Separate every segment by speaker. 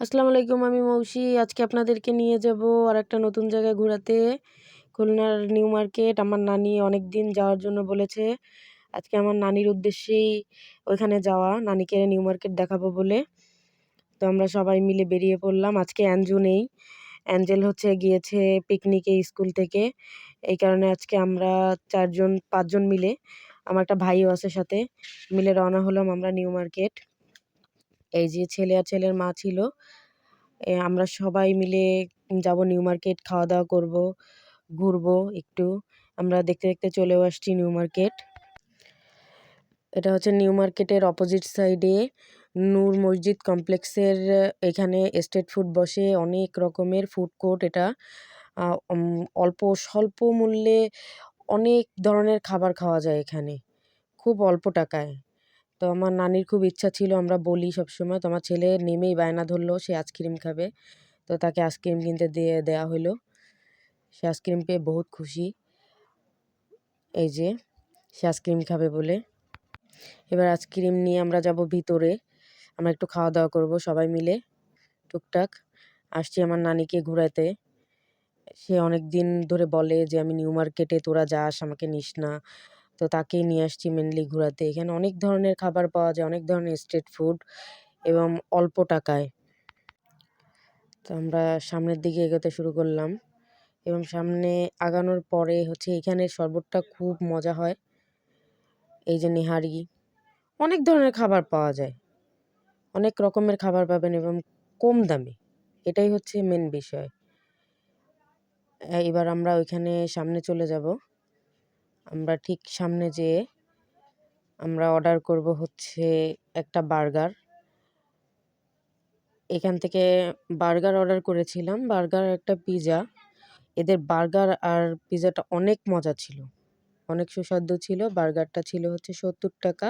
Speaker 1: আসসালামু আলাইকুম, আমি মৌসি। আজকে আপনাদেরকে নিয়ে যাব আর একটা নতুন জায়গায় ঘোরাতে। খুলনার নিউ মার্কেট, আমার নানি অনেক দিন যাওয়ার জন্য বলেছে। আজকে আমার নানির উদ্দেশ্যেই ওইখানে যাওয়া, নানিকে নিউ মার্কেট দেখাবো বলে। তো আমরা সবাই মিলে বেরিয়ে পড়লাম। আজকে অ্যাঞ্জু নেই। অ্যাঞ্জেল হচ্ছে গিয়েছে পিকনিকে স্কুল থেকে। এই কারণে আজকে আমরা চারজন, পাঁচজন মিলে, আমার একটা ভাইও আছে সাথে, মিলে রওনা হলাম আমরা নিউ মার্কেট। এই যে ছেলে আর ছেলের মা ছিল আমরা সবাই মিলে যাব নিউ মার্কেট খাওয়া দাওয়া করব, ঘুরবো একটু। আমরা দেখতে দেখতে চলেও আসছি নিউ মার্কেট। এটা হচ্ছে নিউ মার্কেটের অপোজিট সাইডে নূর মসজিদ কমপ্লেক্সের, এখানে স্ট্রিট ফুড বসে অনেক রকমের ফুড কোর্ট এটা। অল্প, স্বল্প মূল্যে অনেক ধরনের খাবার খাওয়া যায় এখানে। খুব অল্প টাকায়। তো আমার নানির খুব ইচ্ছা ছিল আমরা বলি সবসময়, তো আমার ছেলে নেমেই বায়না ধরলো, সে আইসক্রিম খাবে। তো তাকে আইসক্রিম কিনতে দিয়ে দেওয়া হলো। সে আইসক্রিম পেয়ে বহুত খুশি। এই যে, সে আইসক্রিম খাবে বলে। এবার আইসক্রিম নিয়ে আমরা যাব ভিতরে। আমরা একটু খাওয়া দাওয়া করব সবাই মিলে। টুকটাক। আসছি আমার নানিকে ঘুরাতে। সে অনেক দিন ধরে বলে যে, আমি নিউ মার্কেটে, তোরা যাস, আমাকে নিস না। তো তাকেই নিয়ে আসছি মেনলি ঘোরাতে। এখানে অনেক ধরনের খাবার পাওয়া যায়, অনেক ধরনের স্ট্রিট ফুড এবং অল্প টাকায়। তো আমরা সামনের দিকে এগোতে শুরু করলাম এবং সামনে আগানোর পরে হচ্ছে এখানের শরবতটা খুব মজা হয়। এই যে নিহারি, অনেক ধরনের খাবার পাওয়া যায়। অনেক রকমের খাবার পাবেন এবং কম দামে। এটাই হচ্ছে মেন বিষয়। এবার আমরা ওইখানে সামনে চলে যাব। আমরা ঠিক সামনে যেয়ে আমরা অর্ডার করব হচ্ছে একটা বার্গার এখান থেকে বার্গার অর্ডার করেছিলাম। বার্গার একটা পিজা এদের বার্গার আর পিজাটা অনেক মজা ছিল। অনেক সুস্বাদু ছিল। বার্গারটা ছিল হচ্ছে সত্তর টাকা।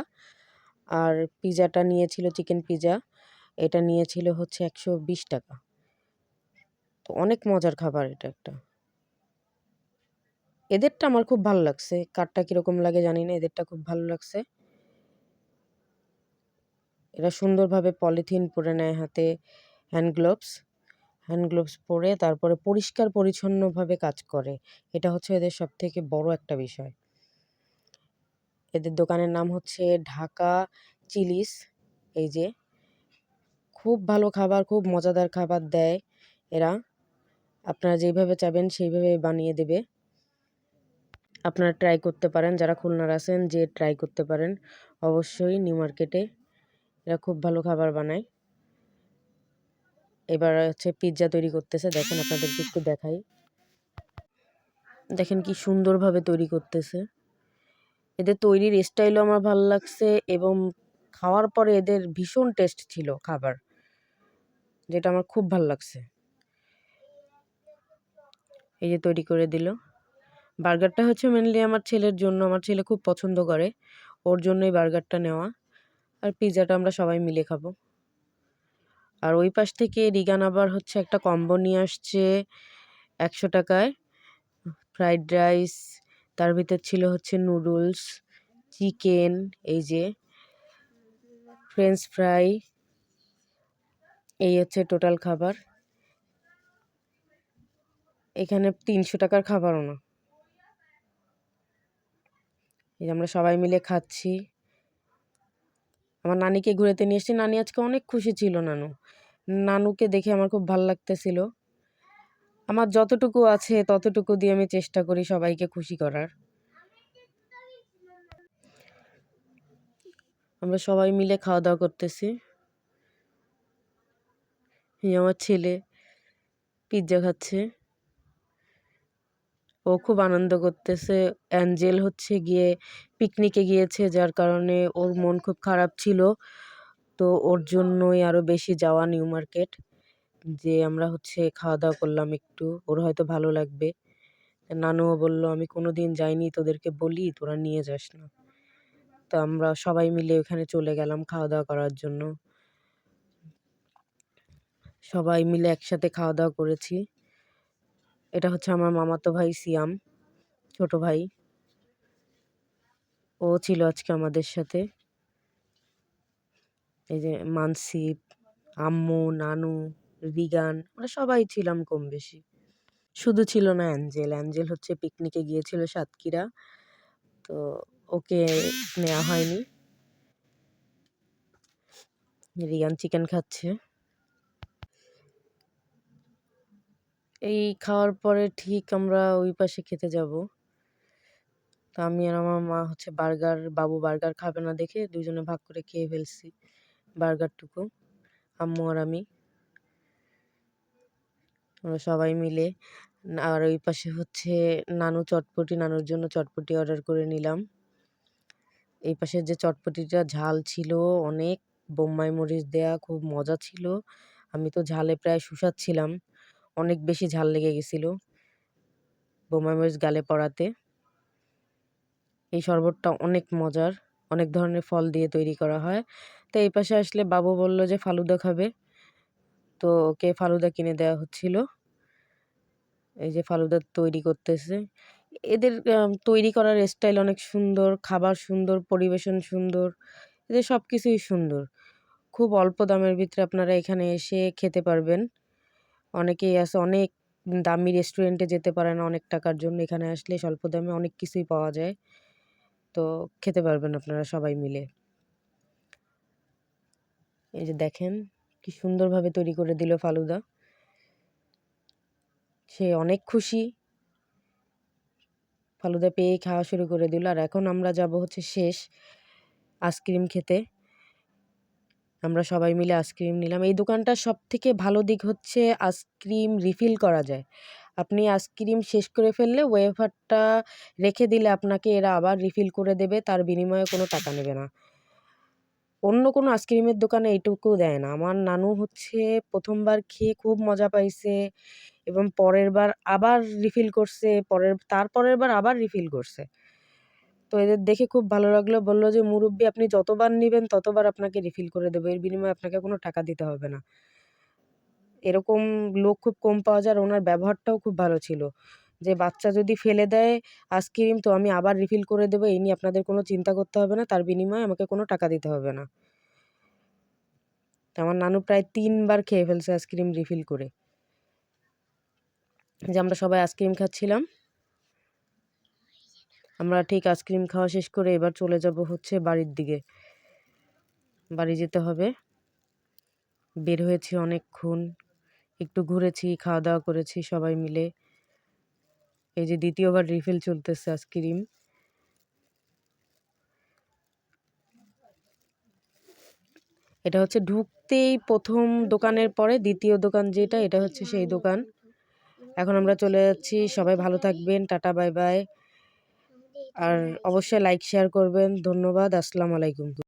Speaker 1: আর পিজাটা নিয়েছিল চিকেন পিজা এটা নিয়েছিল হচ্ছে একশো বিশ টাকা। তো অনেক মজার খাবার এটা একটা। এদেরটা আমার খুব ভালো লাগছে। কারটা কীরকম লাগে জানি না, এদেরটা খুব ভালো লাগছে। এরা সুন্দরভাবে পলিথিন পরে নেয় হাতে হ্যান্ড গ্লোভস হ্যান্ড গ্লোভস পরে তারপরে পরিষ্কার পরিচ্ছন্নভাবে কাজ করে। এটা হচ্ছে এদের সব থেকে বড় একটা বিষয়। এদের দোকানের নাম হচ্ছে ঢাকা চিলিস। এই যে, খুব ভালো খাবার, খুব মজাদার খাবার দেয় এরা। আপনারা যেইভাবে চাবেন সেইভাবে বানিয়ে দেবে। আপনারা ট্রাই করতে পারেন, যারা খুলনার আছেন যে ট্রাই করতে পারেন। অবশ্যই নিউ মার্কেটে এরা খুব ভালো খাবার বানায়। এবার হচ্ছে পিৎজা তৈরি করতেছে, দেখেন আপনাদেরকে একটু দেখাই। দেখেন কি সুন্দরভাবে তৈরি করতেছে। এদের তৈরির স্টাইলও আমার ভালো লাগছে এবং খাওয়ার পরে এদের ভীষণ টেস্ট ছিল খাবার, যেটা আমার খুব ভালো লাগছে। এই যে তৈরি করে দিল। বার্গারটা হচ্ছে মেনলি আমার ছেলের জন্য, আমার ছেলে খুব পছন্দ করে, ওর জন্যই বার্গারটা নেওয়া। আর পিৎজাটা আমরা সবাই মিলে খাব। আর ওই পাশ থেকে রিগান আবার হচ্ছে একটা কম্বো নিয়ে আসছে একশো টাকায়। ফ্রাইড রাইস, তার ভিতর ছিল হচ্ছে নুডলস, চিকেন, এই যে ফ্রেঞ্চ ফ্রাই, এই হচ্ছে টোটাল খাবার। এখানে তিনশো টাকার খাবারও না। এই যে আমরা সবাই মিলে খাচ্ছি। আমার নানিকে ঘুরেতে নিয়ে এসেছি। নানি আজকে অনেক খুশি ছিল নানু। নানুকে দেখে আমার খুব ভালো লাগতেছিল। আমার যতটুকু আছে, ততটুকু দিয়ে আমি চেষ্টা করি সবাইকে খুশি করার। আমরা সবাই মিলে খাওয়া দাওয়া করতেছি আমার ছেলে পিৎজা খাচ্ছে। ও খুব আনন্দ করতেছে। অ্যাঞ্জেল হচ্ছে গিয়ে পিকনিকে গিয়েছে, যার কারণে ওর মন খুব খারাপ ছিল। তো ওর জন্যই আরও বেশি যাওয়া নিউ মার্কেট, যে আমরা হচ্ছে খাওয়া দাওয়া করলাম একটু। ওর হয়তো ভালো লাগবে। নানুও বলল, আমি কোনো দিন যাইনি, তোদেরকে বলি, তোরা নিয়ে যাস না। তো আমরা সবাই মিলে ওখানে চলে গেলাম খাওয়া দাওয়া করার জন্য। সবাই মিলে একসাথে খাওয়া দাওয়া করেছি। এটা হচ্ছে আমার মামাতো ভাই সিয়াম, ছোট ভাই। ও ছিল আজকে আমাদের সাথে। এই যে মানসিপ আম্মু, নানু, রিগান আমরা সবাই ছিলাম কম বেশি। শুধু ছিল না অ্যাঞ্জেল। অ্যাঞ্জেল হচ্ছে পিকনিকে গিয়েছিল সাতক্ষীরা। তো ওকে নেওয়া হয়নি। রিগান চিকেন খাচ্ছে। এই খাওয়ার পরে ঠিক আমরা ওই পাশে খেতে যাব। তো আমি আর আমার মা হচ্ছে বার্গার, বাবু বার্গার খাবে না দেখে দুজনে ভাগ করে খেয়ে ফেলছি বার্গারটুকু, আম্মু আর আমি। আমরা সবাই মিলে আর ওই পাশে হচ্ছে নানু চটপটি, নানুর জন্য চটপটি অর্ডার করে নিলাম। এই পাশের যে চটপটিটা ঝাল ছিল, অনেক বোম্বাই মরিচ দেয়া খুব মজা ছিল। আমি তো ঝালে প্রায় শুষাচ্ছিলাম। অনেক বেশি ঝাল লেগে গেছিল। বোম্বাই মরিচ গালে পড়াতে। এই শরবতটা অনেক মজার, অনেক ধরনের ফল দিয়ে তৈরি করা হয়। তো এই পাশে আসলে বাবু বলল যে ফালুদা খাবে। তো ওকে ফালুদা কিনে দেওয়া হচ্ছিল। এই যে ফালুদা তৈরি করতেছে। এদের তৈরি করার স্টাইল অনেক সুন্দর, খাবার সুন্দর, পরিবেশন সুন্দর, এদের সব কিছুই সুন্দর। খুব অল্প দামের ভিতরে আপনারা এখানে এসে খেতে পারবেন। অনেকেই আছে, অনেক দামি রেস্টুরেন্টে যেতে পারে না অনেক টাকার জন্য, এখানে আসলে স্বল্প দামে অনেক কিছুই পাওয়া যায়। তো খেতে পারবেন আপনারা সবাই মিলে। এই যে দেখেন, কি সুন্দরভাবে তৈরি করে দিল ফালুদা। সে অনেক খুশি। ফালুদা পেয়ে খাওয়া শুরু করে দিল। আর এখন আমরা যাব হচ্ছে শেষ আইসক্রিম খেতে। আমরা সবাই মিলে আইসক্রিম নিলাম। এই দোকানটার সব থেকে ভালো দিক হচ্ছে আইসক্রিম রিফিল করা যায়। আপনি আইসক্রিম শেষ করে ফেললে ওয়েফারটা রেখে দিলে আপনাকে এরা আবার রিফিল করে দেবে, তার বিনিময়ে কোনো টাকা নেবে না। অন্য কোনো আইসক্রিমের দোকানে এইটুকু দেয় না। আমার নানু হচ্ছে প্রথমবার খেয়ে খুব মজা পাইছে এবং পরের বার আবার রিফিল করছে, পরের, তারপরের বার আবার রিফিল করছে। তো এদের দেখে খুব ভালো লাগল। বলল যে, মুরব্বী, আপনি যতবার নেবেন, ততবার আপনাকে রিফিল করে দেবো। এর বিনিময়ে আপনাকে কোনো টাকা দিতে হবে না। এরকম লোক খুব কম পাওয়া যায় আর ওনার ব্যবহারটাও খুব ভালো ছিল। যে, বাচ্চা যদি ফেলে দেয় আইসক্রিম, তো আমি আবার রিফিল করে দেবো। এই নিয়ে আপনাদের কোনো চিন্তা করতে হবে না। তার বিনিময়ে আমাকে কোনো টাকা দিতে হবে না। আমার নানু প্রায় তিনবার খেয়ে ফেলছে আইসক্রিম রিফিল করে। যে, আমরা সবাই আইসক্রিম খাচ্ছিলাম। আমরা ঠিক আইসক্রিম খাওয়া শেষ করে এবার চলে যাব হচ্ছে বাড়ির দিকে। বাড়ি যেতে হবে। বের হয়েছি অনেকক্ষণ। একটু ঘুরেছি খাওয়া দাওয়া করেছি সবাই মিলে। এই যে দ্বিতীয়বার রিফিল চলতেছে আইসক্রিম। এটা হচ্ছে ঢুকতেই প্রথম দোকানের পরে দ্বিতীয় দোকান যেটা, এটা হচ্ছে সেই দোকান। এখন আমরা চলে যাচ্ছি। সবাই ভালো থাকবেন। Tata, bye bye. আর অবশ্যই লাইক শেয়ার করবেন। ধন্যবাদ। আসসালামু আলাইকুম।